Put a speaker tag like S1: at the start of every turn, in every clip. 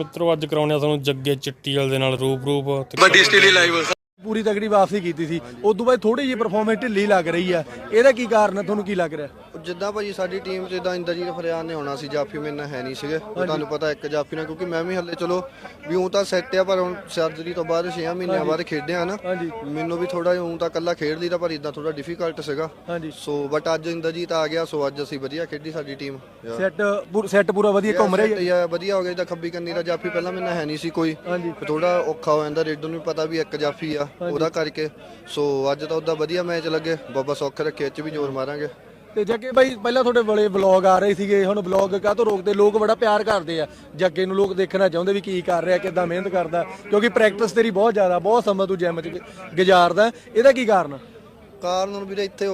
S1: ਮਿੱਤਰੋ ਅੱਜ ਕਰਾਉਣੇ ਆ ਤੁਹਾਨੂੰ ਜੱਗੇ ਚਿੱਟੀਵਾਲ ਦੇ ਨਾਲ ਰੂਪ ਰੂਪ ਤੇ
S2: ਵੱਡੀ ਸਟੇਲੀ ਲਾਈਵ
S3: ਪੂਰੀ ਤਗੜੀ ਵਾਪਸੀ ਕੀਤੀ ਸੀ। ਉਸ ਤੋਂ ਬਾਅਦ ਥੋੜੀ ਜਿਹੀ ਪਰਫਾਰਮੈਂਸ ਢਿੱਲੀ ਲੱਗ ਰਹੀ ਆ। ਇਹਦਾ ਕੀ ਕਾਰਨ ਹੈ ਤੁਹਾਨੂੰ ਕੀ ਲੱਗ ਰਿਹਾ?
S2: ਜਿੱਦਾਂ ਭਾਜੀ ਸਾਡੀ ਟੀਮ ਇਦਾਂ ਇੰਦਰਜੀਤ ਫਰਿਆਦ ਨੇ ਆਉਣਾ ਸੀ ਜਾਫੀ ਮੇਰੇ ਨਾਲ ਹੈ ਨਹੀਂ ਸੀਗੇ। ਉਹ ਤੁਹਾਨੂੰ ਪਤਾ ਇੱਕ ਜਾਫੀ ਨਾਲ ਕਿਉਂਕਿ ਮੈਂ ਵੀ ਹੱਲੇ ਚਲੋ ਵੀ ਉਹ ਤਾਂ ਸੈੱਟ ਆ ਪਰ ਹੁਣ ਸਰਜਰੀ ਤੋਂ ਬਾਅਦ 6 ਮਹੀਨਿਆਂ ਬਾਅਦ ਖੇਡਿਆ ਨਾ। ਮੈਨੂੰ ਵੀ ਥੋੜਾ ਜਿਹਾ ਤਾਂ ਕੱਲਾ ਖੇਡ ਲਈਦਾ ਪਰ ਇਦਾਂ ਥੋੜਾ ਡਿਫਿਕਲਟ ਸੀਗਾ। ਸੋ ਬਟ ਅੱਜ ਇੰਦਰਜੀਤ ਆ ਗਿਆ ਸੋ ਅੱਜ ਅਸੀਂ ਵਧੀਆ ਖੇਡੀ ਸਾਡੀ ਟੀਮ
S3: ਸੈੱਟ ਸੈੱਟ ਪੂਰਾ ਵਧੀਆ ਘੁੰਮ ਰਿਹਾ ਹੈ
S2: ਵਧੀਆ ਹੋ ਗਿਆ ਜਿੱਦਾਂ ਖੱਬੀ ਕੰਨੀ ਦਾ ਜਾਫੀ ਪਹਿਲਾਂ ਮੈਨੂੰ ਹੈ ਨਹੀਂ ਸੀ ਕੋਈ। ਥੋੜਾ ਔਖਾ ਹੋ ਜਾਂਦਾ ਰੇਡੋ ਨੂੰ ਪਤਾ ਵੀ ਇੱਕ ਜਾਫੀ ਆ ਉਹਦਾ ਕਰਕੇ। ਸੋ ਅੱਜ ਤਾਂ ਉਹਦਾ ਵਧੀਆ ਮੈਚ ਲੱਗੇ ਬਾਬਾ ਸੌਖ ਰੱਖੇ ਚ ਵੀ ਜ਼ੋਰ ਮਾਰਾਂਗੇ।
S3: ਤੇ ਜੱਗੇ ਬਾਈ, ਪਹਿਲਾਂ ਤੁਹਾਡੇ ਬੜੇ ਵਲੌਗ ਆ ਰਹੇ ਸੀਗੇ, ਹੁਣ ਵਲੌਗ ਕਾਹਤੋਂ ਰੋਕਦੇ? ਲੋਕ ਬੜਾ ਪਿਆਰ ਕਰਦੇ ਆ। ਜੱਗੇ ਨੂੰ ਲੋਕ ਦੇਖਣਾ ਚਾਹੁੰਦੇ ਵੀ ਕੀ ਕਰ ਰਿਹਾ, ਕਿੱਦਾਂ ਮਿਹਨਤ ਕਰਦਾ, ਕਿਉਂਕਿ ਪ੍ਰੈਕਟਿਸ ਤੇਰੀ ਬਹੁਤ ਜ਼ਿਆਦਾ, ਬਹੁਤ ਸਮਾਂ ਤੂੰ ਜਿਮ 'ਚ ਗੁਜ਼ਾਰਦਾ। ਇਹਦਾ ਕੀ ਕਾਰਨ?
S2: ਕਾਰਨ ਹੁਣ ਵੀਰੇ ਇੱਥੇ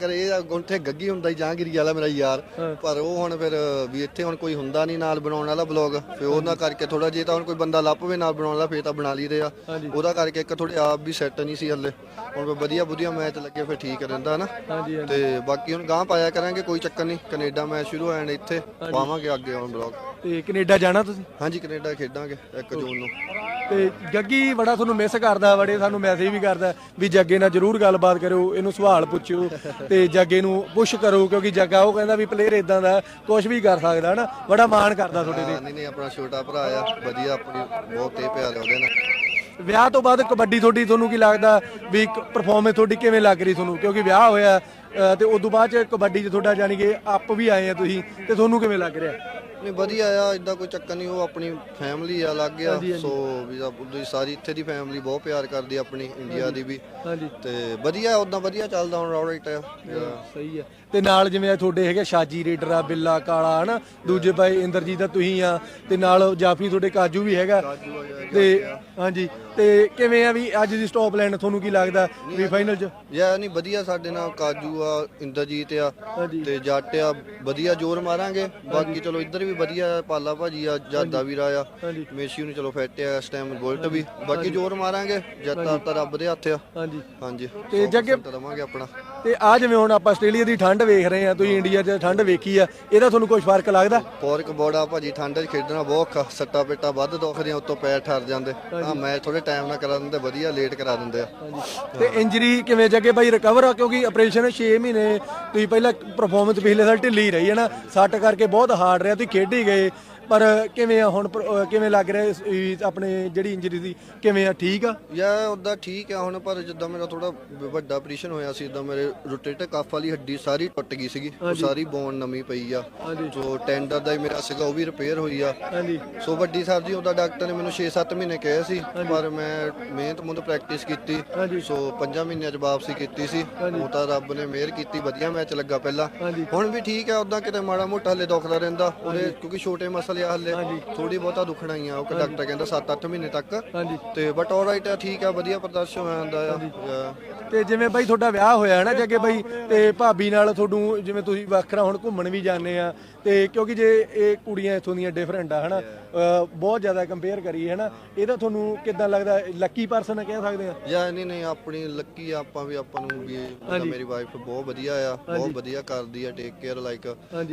S2: ਕਰੇ ਇਹ ਗੁੰਠੇ ਗੱਗੀ ਹੁੰਦਾ ਹੀ ਜਹਾਂਗੀਰੀ ਵਾਲਾ ਮੇਰਾ ਯਾਰ। ਪਰ ਉਹ ਹੁਣ ਫਿਰ ਵੀ ਇੱਥੇ ਹੁਣ ਕੋਈ ਹੁੰਦਾ ਨਹੀਂ ਨਾਲ ਬਣਾਉਣ ਵਾਲਾ ਬਲੌਗ ਫਿਰ ਉਹਨਾਂ ਕਰਕੇ ਥੋੜਾ ਜੇ ਤਾਂ ਹੁਣ ਕੋਈ ਬੰਦਾ ਲੱਭ ਪਵੇ ਨਾਲ ਬਣਾਉਣ ਵਾਲਾ ਫੇਰ ਤਾਂ ਬਣਾ ਲਈਦੇ ਆ। ਉਹਦਾ ਕਰਕੇ ਇੱਕ ਥੋੜੇ ਆਪ ਵੀ ਸੈੱਟ ਨਹੀਂ ਸੀ ਹੱਲੇ। ਹੁਣ ਵਧੀਆ ਵਧੀਆ ਮੈਚ ਲੱਗੇ ਫਿਰ ਠੀਕ ਰਹਿੰਦਾ ਨਾ
S3: ਹਾਂਜੀ ਹਾਂਜੀ।
S2: ਤੇ ਬਾਕੀ ਹੁਣ ਗਾਂ ਪਾਇਆ ਕਰਾਂਗੇ ਕੋਈ ਚੱਕਰ ਨਹੀਂ। ਕੈਨੇਡਾ ਮੈਚ ਸ਼ੁਰੂ ਹੋਣ ਇੱਥੇ। ਪਾਵਾਂਗੇ ਅੱਗੇ ਹੁਣ ਬਲੌਗ
S3: ਤੇ ਕੈਨੇਡਾ ਜਾਣਾ ਤੁਸੀਂ?
S2: ਹਾਂਜੀ ਕੈਨੇਡਾ ਖੇਡਾਂਗੇ 1 ਜੂਨ ਨੂੰ।
S3: ਤੇ ਜੱਗੀ ਬੜਾ ਤੁਹਾਨੂੰ ਮਿਸ ਕਰਦਾ ਬੜੇ ਸਾਨੂੰ ਮੈਸੇਜ ਵੀ ਕਰਦਾ ਵੀ ਜੱਗੇ ਨਾਲ ਜਰੂਰ ਗੱਲਬਾਤ ਕਰਿਓ ਇਹਨੂੰ ਸਵਾਲ ਪੁੱਛਿਓ ਤੇ ਜੱਗੇ ਨੂੰ ਪੁਸ਼ ਕਰੋ ਕਿਉਂਕਿ ਜੱਗਾ ਉਹ ਕਹਿੰਦਾ ਵੀ ਪਲੇਅਰ ਇਦਾਂ ਦਾ ਕੁਝ ਵੀ ਕਰ ਸਕਦਾ ਹਨਾ? ਬੜਾ ਮਾਣ ਕਰਦਾ ਤੁਹਾਡੇ ਤੇ।
S2: ਨਹੀਂ ਨਹੀਂ ਆਪਣਾ ਛੋਟਾ ਭਰਾ ਆ ਵਧੀਆ ਆਪਣੀ ਬਹੁਤ ਤੇ ਪਿਆਰ ਆ ਉਹਦੇ ਨਾਲ।
S3: ਵਿਆਹ ਤੋਂ ਬਾਅਦ ਕਬੱਡੀ ਤੁਹਾਡੀ ਤੁਹਾਨੂੰ ਕੀ ਲੱਗਦਾ ਵੀ ਪਰਫਾਰਮੈਂਸ ਤੁਹਾਡੀ ਕਿਵੇਂ ਲੱਗ ਰਹੀ ਤੁਹਾਨੂੰ? ਕਿਉਂਕਿ ਵਿਆਹ ਹੋਇਆ ਤੇ ਉਸ ਤੋਂ ਬਾਅਦ ਚ ਕਬੱਡੀ 'ਚ ਤੁਹਾਡਾ ਜਾਣੀ ਕਿ ਅੱਪ ਵੀ ਆਏ ਆ ਤੁਸੀਂ ਤੇ ਤੁਹਾਨੂੰ ਕਿਵੇਂ ਲੱਗ ਰਿਹਾ?
S2: ਨਹੀਂ ਵਧੀਆ ਆ ਇਦਾਂ ਕੋਈ ਚੱਕਰ ਨਹੀਂ ਉਹ ਆਪਣੀ ਫੈਮਿਲੀ ਆ ਲੱਗ ਗਿਆ। ਸੋ ਵੀ ਤਾਂ ਉਹਦੀ ਸਾਰੀ ਇੱਥੇ ਦੀ ਫੈਮਿਲੀ ਬਹੁਤ ਪਿਆਰ ਕਰਦੀ ਆ ਆਪਣੀ ਇੰਡੀਆ ਦੀ ਵੀ।
S3: ਹਾਂਜੀ।
S2: ਤੇ ਵਧੀਆ ਉਦਾਂ ਵਧੀਆ ਚੱਲਦਾ ਹੁਣ ਰਾਈਟ ਆ
S3: ਸਹੀ ਹੈ ਤੇ ਨਾਲ ਜਿਵੇਂ ਤੁਹਾਡੇ ਹੈਗੇ ਸ਼ਾਜੀ ਰੇਡਰ ਆ ਬਿੱਲਾ ਕਾਲਾ ਹਨਾ? ਦੂਜੇ ਭਾਈ ਇੰਦਰਜੀਤ ਦਾ ਤੁਸੀਂ ਆ ਤੇ ਨਾਲ ਜਾਫੀ ਤੁਹਾਡੇ ਕਾਜੂ ਵੀ ਹੈਗਾ। ਤੇ ਹਾਂਜੀ ਤੇ ਕਿਵੇਂ ਆ ਵੀ ਅੱਜ ਦੀ ਸਟਾਪ ਲਾਈਨ ਤੁਹਾਨੂੰ ਕੀ ਲੱਗਦਾ ਵੀ ਫਾਈਨਲ 'ਚ?
S2: ਯਾ ਨਹੀਂ ਵਧੀਆ ਸਾਡੇ ਨਾਲ ਕਾਜੂ ਆ ਇੰਦਰਜੀਤ ਆ ਤੇ ਜੱਟ ਆ ਵਧੀਆ ਜ਼ੋਰ ਮਾਰਾਂਗੇ। ਬਾਕੀ ਚਲੋ ਇੱਧਰ ਵੀ ਵਧੀਆ ਪਾਲਾ ਭਾਜੀ ਆ ਜਾਦਾ ਵੀਰਾ ਆ ਮੇਸ਼ੀ ਨੂੰ ਚਲੋ ਫਿੱਟ ਆ ਇਸ ਟਾਈਮ ਬੁਲਟ ਵੀ। ਬਾਕੀ ਜ਼ੋਰ ਮਾਰਾਂਗੇ ਜੱਤਾ ਤਾਂ ਰੱਬ ਦੇ ਹੱਥ ਆ।
S3: ਹਾਂਜੀ।
S2: ਹਾਂਜੀ।
S3: ਤੇ ਜੱਗੇ
S2: ਦਵਾਂਗੇ ਆਪਣਾ।
S3: ਤੇ ਆ ਜਿਵੇਂ ਹੁਣ ਆਪਾਂ ਆਸਟ੍ਰੇਲੀਆ ਦੀ ਠੰਡ ਵੇਖ ਰਹੇ ਆ ਤੁਸੀਂ ਇੰਡੀਆ 'ਚ ਠੰਡ ਵੇਖੀ ਆ ਇਹਦਾ ਤੁਹਾਨੂੰ ਕੁਝ ਫ਼ਰਕ ਲੱਗਦਾ?
S2: ਪੌਰਕ ਬੋੜਾ ਭਾਜੀ ਠੰਡ 'ਚ ਖੇਡਣਾ ਬਹੁਤ ਔਖਾ ਸੱਟਾ ਪੇਟਾ ਵੱਧ ਦੁਖਦੀਆਂ ਉੱਤੋਂ ਪੈਰ ਠਰ ਜਾਂਦੇ। ਆ ਮੈਚ ਥੋੜੇ ਟਾਈਮ ਨਾਲ ਕਰਾ ਦਿੰਦੇ ਵਧੀਆ ਲੇਟ ਕਰਾ ਦਿੰਦੇ ਆ।
S3: ਤੇ ਇੰਜਰੀ ਕਿਵੇਂ ਜੱਗੇ ਬਾਈ ਰਿਕਵਰ ਆ? ਕਿਉਂਕਿ ਆਪਰੇਸ਼ਨ 6 ਮਹੀਨੇ ਤੁਸੀਂ ਪਹਿਲਾਂ ਪਰਫਾਰਮੈਂਸ ਪਿਛਲੇ ਸਾਲ ਢਿੱਲੀ ਰਹੀ ਹੈ ਨਾ ਸੱਟ ਕਰਕੇ ਬਹੁਤ ਹਾਰਡ ਰਿਹਾ ਤੁਸੀਂ ਖੇਡੀ ਗਏ। ਪਰ ਕਿਵੇਂ ਆ ਹੁਣ ਪਰ- ਅਹ ਕਿਵੇਂ ਲੱਗ ਰਿਹਾ ਇਸ- ਆਪਣੇ ਜਿਹੜੀ ਇੰਜਰੀ ਸੀ ਕਿਵੇਂ ਆ? ਠੀਕ ਆ?
S2: ਯਾ ਉਦਾਂ ਠੀਕ ਆ ਹੁਣ ਪਰ ਜਿੱਦਾਂ ਮੇਰਾ ਥੋੜਾ ਵੱਡਾ ਆਪਰੇਸ਼ਨ ਹੋਇਆ ਸੀ ਇਦਾਂ ਮੇਰੇ ਰੋਟੇਟਰ ਕਫ ਵਾਲੀ ਹੱਡੀ ਸਾਰੀ ਟੁੱਟ ਗਈ ਸੀਗੀ। ਉਹ ਸਾਰੀ ਬੋਨ ਨਵੀਂ ਪਈ ਆ। ਸੋ ਟੈਂਡਰ ਦਾ ਹੀ ਮੇਰਾ ਸੀਗਾ ਉਹ ਵੀ ਰਿਪੇਅਰ ਹੋਈ ਆ।
S3: ਹਾਂਜੀ।
S2: ਸੋ ਵੱਡੀ ਸਾਹਿਬ ਜੀ ਉਹਦਾ ਡਾਕਟਰ ਨੇ ਮੈਨੂੰ 6-7 ਮਹੀਨੇ ਕਹੇ ਸੀ ਪਰ ਮੈਂ ਮਿਹਨਤ ਮੁੰਦ ਪ੍ਰੈਕਟਿਸ ਕੀਤੀ। ਸੋ 5 ਮਹੀਨਿਆਂ ਚ ਵਾਪਸੀ ਕੀਤੀ ਸੀ। ਉਹ ਤਾਂ ਰੱਬ ਨੇ ਮਿਹਰ ਕੀਤੀ ਵਧੀਆ ਮੈਚ ਲੱਗਾ ਪਹਿਲਾਂ।
S3: ਹਾਂਜੀ।
S2: ਹੁਣ ਵੀ ਠੀਕ ਹੈ ਉਦਾਂ ਕਿਤੇ ਮਾੜਾ ਮੋਟਾ ਹਲੇ ਦੁਖਦਾ ਰਹਿੰਦਾ। ਉਹਦੇ ਕਿਉਂਕਿ ਛੋਟੇ ਮਸਲੇ ਆ ਹਲੇ ਥੋੜੀ ਬਹੁਤਾ ਦੁਖਣਾ ਹੀ ਆ ਉਹ ਡਾਕਟਰ ਕਹਿੰਦਾ 7-8 ਮਹੀਨੇ ਤੱਕ। ਤੇ ਬਟ ਆਲਰਾਈਟ ਆ ਠੀਕ ਆ ਵਧੀਆ ਪ੍ਰਦਰਸ਼ਨ ਹੋ ਜਾਂਦਾ ਆ।
S3: ਤੇ ਜਿਵੇਂ ਬਾਈ ਤੁਹਾਡਾ ਵਿਆਹ ਹੋਇਆ ਹੈ ਨਾ ਜੱਗੇ ਬਾਈ ਤੇ ਭਾਬੀ ਨਾਲ ਤੁਹਾਨੂੰ ਜਿਵੇਂ ਤੁਸੀਂ ਵੱਖਰਾ ਹੁਣ ਘੁੰਮਣ ਵੀ ਜਾਂਦੇ ਆ ਤੇ ਕਿਉਂਕਿ ਜੇ ਇਹ ਕੁੜੀਆਂ ਇਥੋਂ ਦੀਆਂ ਡਿਫਰੈਂਟ ਆ ਹਨਾ ਬਹੁਤ ਜ਼ਿਆਦਾ ਕੰਪੇਅਰ ਕਰੀਏ ਹਨਾ ਇਹਦਾ ਤੁਹਾਨੂੰ ਕਿੱਦਾਂ ਲੱਗਦਾ? ਲੱਕੀ ਪਰਸਨ ਕਹਿ ਸਕਦੇ ਆ?
S2: ਜਾਂ ਨਹੀਂ ਨਹੀਂ ਆਪਣੀ ਲੱਕੀ ਆ ਆਪਾਂ ਵੀ ਆਪਾਂ ਨੂੰ ਵੀ ਮੇਰੀ ਵਾਈਫ ਬਹੁਤ ਵਧੀਆ ਆ ਬਹੁਤ ਵਧੀਆ ਕਰਦੀ ਆ ਟੇਕ ਕੇਅਰ ਲਾਈਕ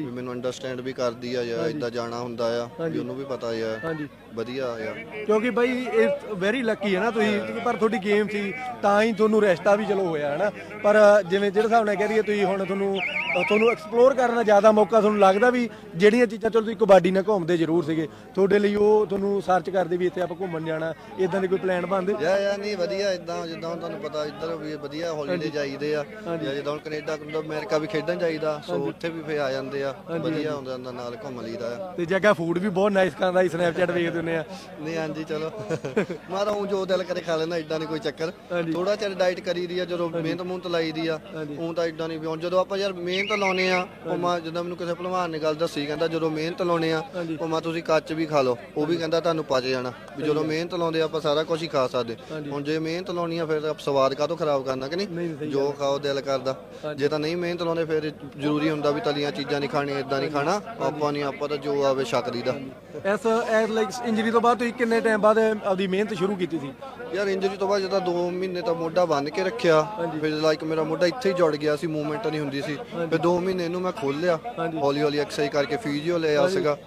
S2: ਮੈਨੂੰ ਅੰਡਰਸਟੈਂਡ ਵੀ ਕਰਦੀ ਆ ਜਾਂ ਇਦਾਂ ਜਾਣਾ ਹੁੰਦਾ ਆ ਵੀ ਉਹਨੂੰ ਵੀ ਪਤਾ ਆ।
S3: ਹਾਂਜੀ।
S2: ਵਧੀਆ ਆ।
S3: ਕਿਉਂਕਿ ਬਾਈ ਇਹ ਵੈਰੀ ਲੱਕੀ ਹੈ ਨਾ ਤੁਸੀਂ ਪਰ ਤੁਹਾਡੀ ਗੇਮ ਸੀ ਤਾਂ ਹੀ ਤੁਹਾਨੂੰ ਰਿਸ਼ਤਾ ਵੀ ਚਲੋ ਹੋਇਆ ਹੈ ਨਾ ਪਰ ਜਿਵੇਂ ਜਿਹੜੇ ਹਿਸਾਬ ਨਾਲ ਕਹਿ ਰਹੀ ਤੁਸੀਂ ਹੁਣ ਤੁਹਾਨੂੰ ਤੁਹਾਨੂੰ ਐਕਸਪਲੋਰ ਕਰਨ ਦਾ ਜ਼ਿਆਦਾ ਮੌਕਾ ਤੁਹਾਨੂੰ ਲੱਗਦਾ ਵੀ ਜਿਹੜੀਆਂ ਚੀਜ਼ਾਂ ਚਲੋ ਤੁਸੀਂ ਕਬੱਡੀ ਨਾਲ ਘੁੰਮਦੇ ਜ਼ਰੂਰ ਸੀਗੇ ਤੁਹਾਡੇ ਲਈ ਉਹ ਤੁਹਾਨੂੰ ਸਰਚ ਕਰਦੇ ਵੀ ਇੱਥੇ ਆਪਾਂ ਘੁੰਮਣ ਜਾਣਾ ਇਦਾਂ ਦੇ ਕੋਈ ਪਲਾਨ ਬਣਦੇ?
S2: ਯਾ ਯਾ ਨਹੀਂ ਵਧੀਆ ਇਦਾਂ ਜਿੱਦਾਂ ਹੁਣ ਤੁਹਾਨੂੰ ਪਤਾ ਇੱਧਰ ਵੀ ਵਧੀਆ ਹੌਲੀਡੇ ਜਾਈਦੇ ਆ ਜਾਂ ਜਿੱਦਾਂ ਹੁਣ ਕੈਨੇਡਾ ਕਨੂਡਾ ਅਮਰੀਕਾ ਵੀ ਖੇਡਣ ਜਾਈਦਾ ਸੋ ਉੱਥੇ ਵੀ ਫੇ ਆ ਜਾਂਦੇ ਆ ਵਧੀਆ ਹੁੰਦਾ ਨਾਲ ਘੁੰਮ ਲਈਦਾ
S3: ਤੇ ਜਗ੍ਹਾ ਫੂਡ ਵੀ ਬਹੁਤ ਨਾਈਸ ਖਾਂਦਾ ਸੀ ਸਨੈਪਚੈਟ ਵੇਖਦੇ ਹੁੰਦੇ ਆ।
S2: ਨਹੀਂ ਹਾਂਜੀ ਚਲੋ। ਮੈਂ ਤਾਂ ਹੁਣ ਜੋ ਦਿਲ ਕਰੇ ਖਾ ਲੈਣਾ ਇਦਾਂ ਨਹੀਂ ਕੋਈ ਚੱਕਰ। ਥੋੜਾ ਚਿਰ ਡਾਈਟ ਕਰੀ ਦੀ ਆ ਜਦੋਂ ਮਿਹਨਤ ਮੁਹਨਤ ਲਾਈ ਦੀ ਆ ਹੁਣ ਤਾਂ ਇਦਾਂ ਨਹੀਂ ਵੀ ਜਦੋਂ ਆਪਾਂ ਯਾਰ ਮਿਹਨਤ ਲਾਉਨੇ ਆ ਉਹ ਮੈਂ ਜਦੋਂ ਮੈਨੂੰ ਕਿਸੇ ਭਲਵਾਨ ਨੇ ਗੱਲ ਦੱਸੀ ਕਹਿੰਦਾ ਜਦੋਂ ਮਿਹਨਤ ਲਾਉਨੇ ਆ ਉਹ ਮੈਂ ਤੁਸੀਂ ਕੱਚ ਵੀ ਖਾ ਲਓ ਉਹ ਵੀ ਕਹਿੰਦਾ ਤੁਹਾਨੂੰ ਪਚ ਜਾਣਾ। ਵੀ ਜਦੋਂ ਮਿਹਨਤ ਲਾਉਂਦੇ ਆ, ਆਪਾਂ ਸਾਰਾ ਕੁਝ ਹੀ ਖਾ ਸਕਦੇ। ਹੁਣ ਜੇ ਮਿਹਨਤ ਲਾਉਣੀ ਆ ਫਿਰ ਸਵਾਦ ਕਾਹਤੋਂ ਖਰਾਬ ਕਰਨਾ ਕਿ ਨਹੀਂ? ਜੋ ਖਾਓ ਦਿਲ ਕਰਦਾ। ਜੇ ਤਾਂ ਨਹੀਂ ਮਿਹਨਤ ਲਾਉਂਦੇ ਫਿਰ ਜ਼ਰੂਰੀ ਹੁੰਦਾ ਵੀ ਤਲੀਆਂ ਚੀਜ਼ਾਂ ਨਹੀਂ ਖਾਣੀਆਂ ਇਦਾਂ ਨਹੀਂ ਖਾਣਾ। ਆਪਾਂ ਨਹੀਂ ਆਪਾਂ ਤਾਂ ਜੋ ਆਵੇ ਛਕ ਲਈਦਾ
S3: ਐਸ ਐਸ ਲਾਈਕ ਇੰਜਰੀ ਤੋਂ ਬਾਅਦ ਤੁਸੀਂ ਕਿੰਨੇ ਟਾਈਮ ਬਾਅਦ ਆਪਦੀ ਮਿਹਨਤ ਸ਼ੁਰੂ ਕੀਤੀ ਸੀ?
S2: ਯਾਰ ਇੰਜਰੀ ਤੋਂ ਬਾਅਦ ਜਦੋਂ 2 ਮਹੀਨੇ ਤਾਂ ਮੋਢਾ ਬੰਨ ਕੇ ਰੱਖਿਆ ਫਿਰ ਲਾਈਕ ਮੇਰਾ ਮੋਢਾ ਇੱਥੇ ਹੀ ਜੁੜ ਗਿਆ ਸੀ ਮੂਵਮੈਂਟ ਨਹੀਂ ਹੁੰਦੀ ਸੀ। ਫਿਰ 2 ਮਹੀਨੇ ਇਹਨੂੰ ਮੈਂ ਖੋਲਿਆ ਹੌਲੀ ਹੌਲੀ ਐਕਸਰਸਾਈਜ਼ ਕਰਕੇ ਫਿਜ਼ੀਓ ਲਿਆ ਸੀਗਾ।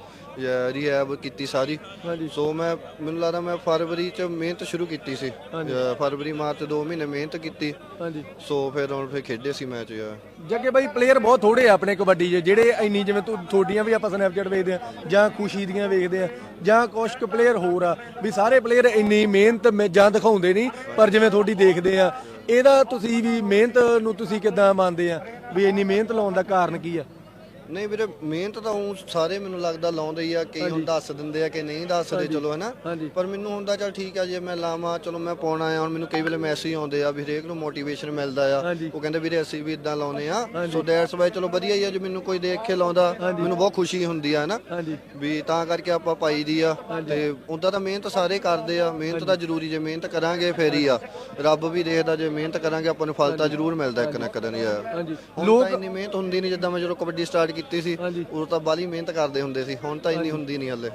S2: ਰੀਹੈਬ ਕੀਤੀ ਸਾਰੀ।
S3: ਹਾਂਜੀ।
S2: ਸੋ ਮੈਂ ਮੈਨੂੰ ਲੱਗਦਾ ਮੈਂ ਫਰਵਰੀ ਚ ਮਿਹਨਤ ਸ਼ੁਰੂ ਕੀਤੀ ਸੀ।
S3: ਹਾਂਜੀ।
S2: ਫਰਵਰੀ ਮਾਰਚ 2 ਮਹੀਨੇ ਮਿਹਨਤ ਕੀਤੀ।
S3: ਹਾਂਜੀ।
S2: ਸੋ ਫਿਰ ਹੁਣ ਫਿਰ ਖੇਡੇ ਸੀ ਮੈਚ ਯਾਰ।
S3: ਜੱਗੇ ਬਾਈ ਪਲੇਅਰ ਬਹੁਤ ਥੋੜੇ ਆ ਆਪਣੇ ਕਬੱਡੀ 'ਚ ਜਿਹੜੇ ਇੰਨੀ ਜਿਵੇਂ ਤੁ- ਤੁਹਾਡੀਆਂ ਵੀ ਆਪਾਂ ਸਨੈਪਚੈਟ ਵੇਖਦੇ ਆ ਜਾਂ ਖੁਸ਼ੀ ਦੀਆਂ ਵੇਖਦੇ ਆ ਜਾਂ ਕੁਛ ਕੁ ਪਲੇਅਰ ਹੋਰ ਆ ਵੀ ਸਾਰੇ ਪਲੇਅਰ ਇੰਨੀ ਮਿਹਨਤ ਮੇ- ਜਾਂ ਦਿਖਾਉਂਦੇ ਨਹੀਂ ਪਰ ਜਿਵੇਂ ਤੁਹਾਡੀ ਦੇਖਦੇ ਆ ਇਹਦਾ ਤੁਸੀਂ ਵੀ ਮਿਹਨਤ ਨੂੰ ਤੁਸੀਂ ਕਿਦਾਂ ਮੰਨਦੇ ਆ ਵੀ ਇੰਨੀ ਮਿਹਨਤ ਲਾਉਣ ਦਾ ਕਾਰਨ ਕੀ ਆ?
S2: ਨਹੀਂ ਵੀਰੇ ਮਿਹਨਤ ਤਾਂ ਉਹ ਸਾਰੇ ਮੈਨੂੰ ਲੱਗਦਾ ਲਾਉਂਦੇ ਹੀ ਆ ਕਈ ਹੁਣ ਦੱਸ ਦਿੰਦੇ ਆ ਕਿ ਨਹੀਂ ਦੱਸਦੇ ਚਲੋ ਹਨਾ। ਪਰ ਮੈਨੂੰ ਹੁੰਦਾ ਚਲ ਠੀਕ ਆ ਜੇ ਮੈਂ ਲਾਵਾਂ ਚਲੋ ਮੈਂ ਪਾਉਣਾ ਆ ਹੁਣ ਮੈਨੂੰ ਕਈ ਵੇਲੇ ਮੈਸੇਜ ਆਉਂਦੇ ਆ ਵੀ ਹਰੇਕ ਨੂੰ ਮੋਟੀਵੇਸ਼ਨ ਮਿਲਦਾ ਆ। ਉਹ ਕਹਿੰਦੇ ਵੀਰੇ ਅਸੀਂ ਵੀ ਇਦਾਂ ਲਾਉਨੇ ਆ। ਸੋ ਦੈਟਸ ਵਾਈ ਚਲੋ ਵਧੀਆ ਹੀ ਆ ਜੇ ਮੈਨੂੰ ਕੋਈ ਦੇਖ ਕੇ ਲਾਉਂਦਾ ਮੈਨੂੰ ਬਹੁਤ ਖੁਸ਼ੀ ਹੁੰਦੀ ਆ ਹਨਾ। ਵੀ ਤਾਂ ਕਰਕੇ ਆਪਾਂ ਪਾਈ ਦੀ ਆ ਤੇ ਉਦਾਂ ਤਾਂ ਮਿਹਨਤ ਸਾਰੇ ਕਰਦੇ ਆ ਮਿਹਨਤ ਤਾਂ ਜ਼ਰੂਰੀ ਜੇ ਮਿਹਨਤ ਕਰਾਂਗੇ ਫੇਰ ਹੀ ਆ। ਰੱਬ ਵੀ ਦੇਖਦਾ ਜੇ ਮਿਹਨਤ ਕਰਾਂਗੇ ਆਪਾਂ ਨੂੰ ਫਲ ਤਾਂ ਜ਼ਰੂਰ ਮਿਲਦਾ ਇੱਕ ਨਾ ਇੱਕ ਦਿਨ ਯਾਰ ਤਾਂ ਇੰਨੀ ਮਿਹਨਤ ਹੁੰਦੀ ਨਹੀਂ ਜਿੱਦਾਂ ਮੈਂ ਜਦੋਂ ਕਬੱਡੀ ਸਟਾਰਟ ਕੀਤੀ ਸੀ। ਉਦੋਂ ਤਾਂ ਬਾਲੀ ਮਿਹਨਤ ਕਰਦੇ ਹੁੰਦੇ ਸੀ ਹੁਣ ਤਾਂ ਇੰਨੀ ਹੁੰਦੀ ਨਹੀਂ ਹਲੇ।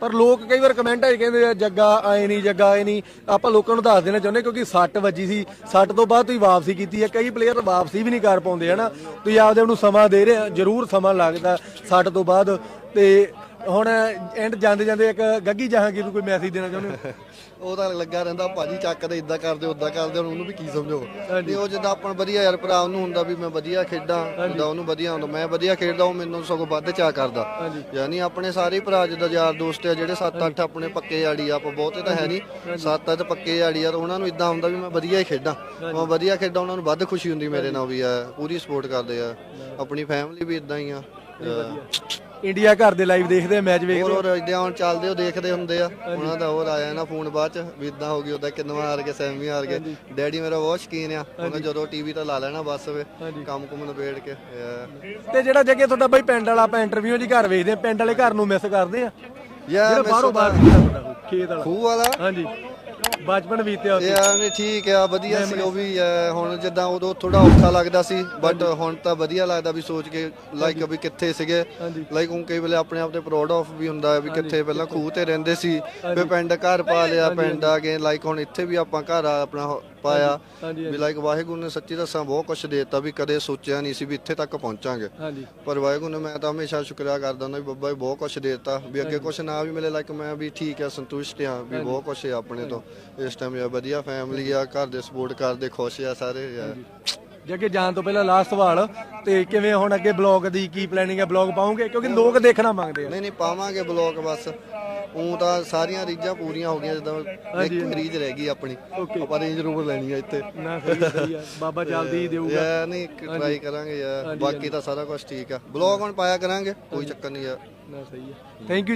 S3: ਪਰ ਲੋਕ ਕਈ ਵਾਰ ਕਮੈਂਟਾਂ 'ਚ ਕਹਿੰਦੇ ਆ ਜੱਗਾ ਆਏ ਨਹੀਂ ਜੱਗਾ ਆਏ ਨਹੀਂ। ਆਪਾਂ ਲੋਕਾਂ ਨੂੰ ਦੱਸ ਦੇਣਾ ਚਾਹੁੰਦੇ ਕਿਉਂਕਿ ਸੱਟ ਵੱਜੀ ਸੀ ਸੱਟ ਤੋਂ ਬਾਅਦ ਤੁਸੀਂ ਵਾਪਸੀ ਕੀਤੀ ਹੈ। ਕਈ ਪਲੇਅਰ ਵਾਪਸੀ ਵੀ ਨਹੀਂ ਕਰ ਪਾਉਂਦੇ ਹਨਾ। ਤੁਸੀਂ ਆਪਦੇ ਨੂੰ ਸਮਾਂ ਦੇ ਰਹੇ ਜ਼ਰੂਰ ਸਮਾਂ ਲੱਗਦਾ ਸੱਟ ਤੋਂ ਬਾਅਦ। ਤੇ ਹੁਣ ਐਂਡ ਜਾਂਦੇ ਜਾਂਦੇ ਇੱਕ ਗੱਗੀ ਜਹਾਂਗੀਰ ਨੂੰ ਕੋਈ ਮੈਸੇਜ ਦੇਣਾ ਚਾਹੁੰਦੇ ਹੋ?
S2: ਉਹ ਤਾਂ ਲੱਗਾ ਰਹਿੰਦਾ ਭਾਜੀ ਚੱਕਦੇ ਇਦਾਂ ਕਰਦੇ ਉਦਾਂ ਕਰਦੇ ਹੁਣ ਉਹਨੂੰ ਵੀ ਕੀ ਸਮਝੋ ਤੇ ਉਹ ਜਿੱਦਾਂ ਆਪਾਂ ਨੂੰ ਵਧੀਆ ਯਾਰ ਭਰਾ ਉਹਨੂੰ ਹੁੰਦਾ ਵੀ ਮੈਂ ਵਧੀਆ ਖੇਡਾਂ ਜਿੱਦਾਂ ਉਹਨੂੰ ਵਧੀਆ ਹੁੰਦਾ ਮੈਂ ਵਧੀਆ ਖੇਡਦਾ ਉਹ ਮੈਨੂੰ ਸਗੋਂ ਵੱਧ ਚਾਹ ਕਰਦਾ। ਯਾਨੀ ਆਪਣੇ ਸਾਰੇ ਭਰਾ ਜਿੱਦਾਂ ਯਾਰ ਦੋਸਤ ਆ ਜਿਹੜੇ 7-8 ਆਪਣੇ ਪੱਕੇ ਯਾੜੀ ਆ ਆਪਾਂ ਬਹੁਤੇ ਤਾਂ ਹੈ ਨਹੀਂ। 7-8 ਪੱਕੇ ਯਾੜੀ ਆ ਤਾਂ ਉਹਨਾਂ ਨੂੰ ਇਦਾਂ ਹੁੰਦਾ ਵੀ ਮੈਂ ਵਧੀਆ ਹੀ ਖੇਡਾਂ। ਮੈਂ ਵਧੀਆ ਖੇਡਾਂ ਉਹਨਾਂ ਨੂੰ ਵੱਧ ਖੁਸ਼ੀ ਹੁੰਦੀ ਮੇਰੇ ਨਾਲ ਵੀ ਆ ਪੂਰੀ ਸਪੋਰਟ ਕਰਦੇ ਆ। ਆਪਣੀ ਫੈਮਿਲੀ ਵੀ ਇਦਾਂ ਹੀ ਆ।
S3: ਇੰਡੀਆ ਘਰ ਦੇ ਲਾਈਵ ਦੇਖਦੇ ਆ ਮੈਚ ਵੇਖਦੇ
S2: ਹੋਰ ਇਦਾਂ ਹੁਣ ਚੱਲਦੇ ਉਹ ਦੇਖਦੇ ਹੁੰਦੇ ਆ। ਉਹਨਾਂ ਦਾ ਹੋਰ ਆਇਆ ਨਾ ਫੋਨ ਬਾਅਦ ਚ ਵੀ ਇਦਾਂ ਹੋ ਗਈ ਉਹਦਾ ਕਿੰਨਵਾ ਹਾਰ ਕੇ ਸੈਮੀ ਹਾਰ ਕੇ ਡੈਡੀ ਮੇਰਾ ਬਹੁਤ ਸ਼ਕੀਨ ਆ। ਉਹਨੇ ਜਦੋਂ ਟੀਵੀ ਤੇ ਲਾ ਲੈਣਾ ਬਸ ਵੇ ਕੰਮ ਕੁਮ ਨਿਬੇੜ ਕੇ
S3: ਤੇ ਜਿਹੜਾ ਜੱਗੇ ਤੁਹਾਡਾ ਬਾਈ ਪਿੰਡ ਵਾਲਾ ਆਪਾਂ ਇੰਟਰਵਿਊ ਜੀ ਘਰ ਵੇਖਦੇ ਆ ਪਿੰਡ ਵਾਲੇ ਘਰ ਨੂੰ ਮਿਸ ਕਰਦੇ ਆ?
S2: ਯਾ
S3: ਜਿਹੜਾ ਬਾਹਰੋਂ ਬਾਹਰ ਕੀਤਾ ਤੁਹਾਡਾ ਖੇਤ ਵਾਲਾ।
S2: ਖੂਹ ਵਾਲਾ?
S3: ਹਾਂਜੀ। ਬਚਪਨ ਬੀਤਿਆ ਉੱਥੇ
S2: ਯਾਰ ਨਹੀਂ ਠੀਕ ਆ ਵਧੀਆ ਸੀ ਉਹ ਵੀ ਆ, ਹੁਣ ਜਿੱਦਾਂ ਉਦੋਂ ਥੋੜਾ ਔਖਾ ਲੱਗਦਾ ਸੀ ਬਟ ਹੁਣ ਤਾਂ ਵਧੀਆ ਲੱਗਦਾ ਵੀ ਸੋਚ ਕੇ ਲਾਈਕ ਵੀ ਕਿੱਥੇ ਸੀਗੇ।
S3: ਹਾਂਜੀ।
S2: ਲਾਈਕ ਹੁਣ ਕਈ ਵੇਲੇ ਆਪਣੇ ਆਪ ਤੇ ਪ੍ਰਾਊਡ ਆਫ ਵੀ ਹੁੰਦਾ ਹੈ ਵੀ ਕਿੱਥੇ ਪਹਿਲਾਂ ਖੂਹ ਤੇ ਰਹਿੰਦੇ ਸੀ ਫਿਰ ਪਿੰਡ ਘਰ ਪਾ ਲਿਆ ਪਿੰਡ ਆ ਗਏ ਲਾਈਕ ਹੁਣ ਇੱਥੇ ਵੀ ਆਪਾਂ ਘਰ ਆ ਆਪਣਾ ਹੋ- ਪਾਇਆ।
S3: ਹਾਂਜੀ
S2: ਵੀ ਲਾਈਕ ਵਾਹਿਗੁਰੂ ਨੇ ਸੱਚੀ ਦੱਸਾਂ ਬਹੁਤ ਕੁਝ ਦੇਤਾ ਵੀ ਕਦੇ ਸੋਚਿਆ ਨਹੀਂ ਸੀ ਵੀ ਇੱਥੇ ਤੱਕ ਪਹੁੰਚਾਂਗੇ।
S3: ਹਾਂਜੀ।
S2: ਪਰ ਵਾਹਿਗੁਰੂ ਨੇ ਮੈਂ ਤਾਂ ਹਮੇਸ਼ਾ ਸ਼ੁਕਰਿਆ ਕਰਦਾ ਹੁੰਦਾ ਵੀ ਬੱਬਾ ਜੀ ਬਹੁਤ ਕੁਝ ਦੇਤਾ। ਵੀ ਅੱਗੇ ਕੁਝ ਨਾ ਵੀ ਮਿਲੇ ਲਾਈਕ ਮੈਂ ਵੀ ਠੀਕ ਆ ਸੰਤੁਸ਼ਟ ਆ ਵੀ ਬਹੁਤ ਕੁਝ ਹੈ ਆਪਣੇ ਤੋਂ। ਇਸ ਟਾਈਮ ਯਾ ਵਧੀਆ ਫੈਮਿਲੀ ਆ ਘਰ ਦੇ ਸਪੋਰਟ ਕਰਦੇ ਖੁਸ਼ ਆ ਸਾਰੇ ਯਾਰ।
S3: ਜੱਗੇ ਜਾਣ ਤੋਂ ਪਹਿਲਾਂ ਲਾਸਟ ਸਵਾਲ ਤੇ ਕਿਵੇਂ ਹੁਣ ਅੱਗੇ ਬਲੌਗ ਦੀ ਕੀ ਪਲੈਨਿੰਗ ਹੈ ਬਲੌਗ ਪਾਉਂਗੇ? ਕਿਉਂਕਿ ਲੋਕ ਦੇਖਣਾ ਮੰਗਦੇ ਆ।
S2: ਨਹੀਂ ਨਹੀਂ ਪਾਵਾਂਗੇ ਬਲੌਗ ਬਸ। ਉਹ ਤਾਂ ਸਾਰੀਆਂ ਰੀਝਾਂ ਪੂਰੀਆਂ ਹੋ ਗਈਆਂ ਜਿੱਦਾਂ ਇੱਕ ਰੀਝ ਰਹਿ ਗਈ ਆਪਣੀ। ਆਪਾਂ ਰੇਂਜ ਰੋਵਰ ਲੈਣੀ ਆ ਇੱਥੇ।
S3: ਨਾ ਸਹੀ ਆ, ਸਹੀ ਆ। ਬਾਬਾ ਜਲਦੀ ਹੀ ਦੇਊਗਾ।
S2: ਯਾਰ ਨਹੀਂ ਟਰਾਈ ਕਰਾਂਗੇ ਯਾਰ। ਬਾਕੀ ਤਾਂ ਸਾਰਾ ਕੁਝ ਠੀਕ ਆ। ਬਲੌਗ ਹੁਣ ਪਾਇਆ ਕਰਾਂਗੇ ਕੋਈ ਚੱਕਰ ਨਹੀਂ ਯਾਰ।
S3: ਨਾ ਸਹੀ ਆ। Thank you